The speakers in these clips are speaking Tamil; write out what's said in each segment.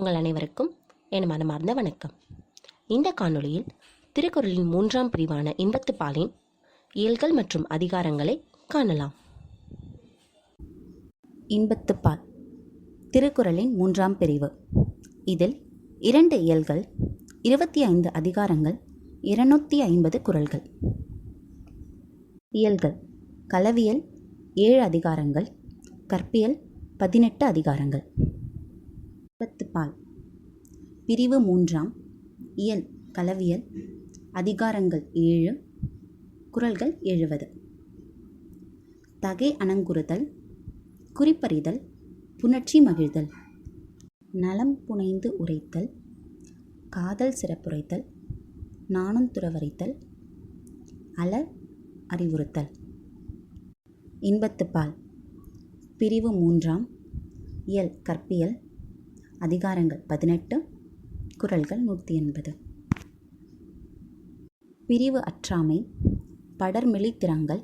உங்கள் அனைவருக்கும் என் மனமார்ந்த வணக்கம். இந்த காணொளியில் திருக்குறளின் மூன்றாம் பிரிவான இன்பத்து பாலின் இயல்கள் மற்றும் அதிகாரங்களை காணலாம். இன்பத்துப்பால் திருக்குறளின் மூன்றாம் பிரிவு. இதில் இரண்டு இயல்கள் இருபத்தி ஐந்து அதிகாரங்கள் இருநூற்றி ஐம்பது குறள்கள் இயல்கள் களவியல் ஏழு அதிகாரங்கள் கற்பியல் பதினெட்டு அதிகாரங்கள். பால் பிரிவு மூன்றாம். இயல் களவியல் அதிகாரங்கள் ஏழு. குறள்கள் எழுவது. தகை அணங்குறுதல். குறிப்பறிதல். புணர்ச்சி மகிழ்தல். நலம் புனைந்து உரைத்தல். காதல் சிறப்புரைத்தல். நாணுந்துறவரைத்தல் அல அறிவுறுத்தல். இன்பத்துப்பால் பிரிவு மூன்றாம். இயல் கற்பியல். அதிகாரங்கள் பதினெட்டு குரல்கள் நூற்றி எண்பது. பிரிவு அற்றாமை படர்மெளித்திறங்கள்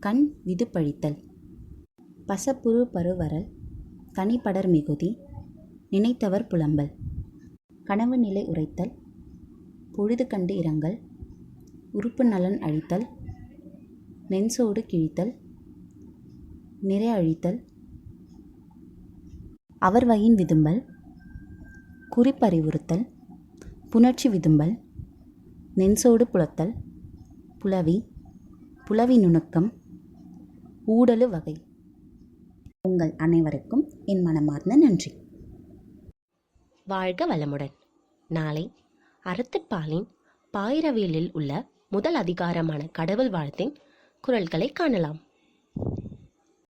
கண் விதுப்பழித்தல் பசப்புரு பருவரல் தனிப்படர் மிகுதி நினைத்தவர் புலம்பல் கனவு நிலை உரைத்தல் பொழுது கண்டு இரங்கல் உறுப்பு நலன் அழித்தல் நெஞ்சோடு கிழித்தல் நிறை அழித்தல் அவர்வையின் விதும்பல் குறிப்பறிவுறுத்தல் புணர்ச்சி விதும்பல் நெஞ்சோடு புலத்தல் புலவி புலவி நுணுக்கம் ஊடலு வகை. உங்கள் அனைவருக்கும் என் மனமார்ந்த நன்றி. வாழ்க வளமுடன். நாளை அறத்துப்பாலின் பாயிரவியலில் உள்ள முதல் அதிகாரமான கடவுள் வாழ்த்தின் குரல்களை காணலாம்.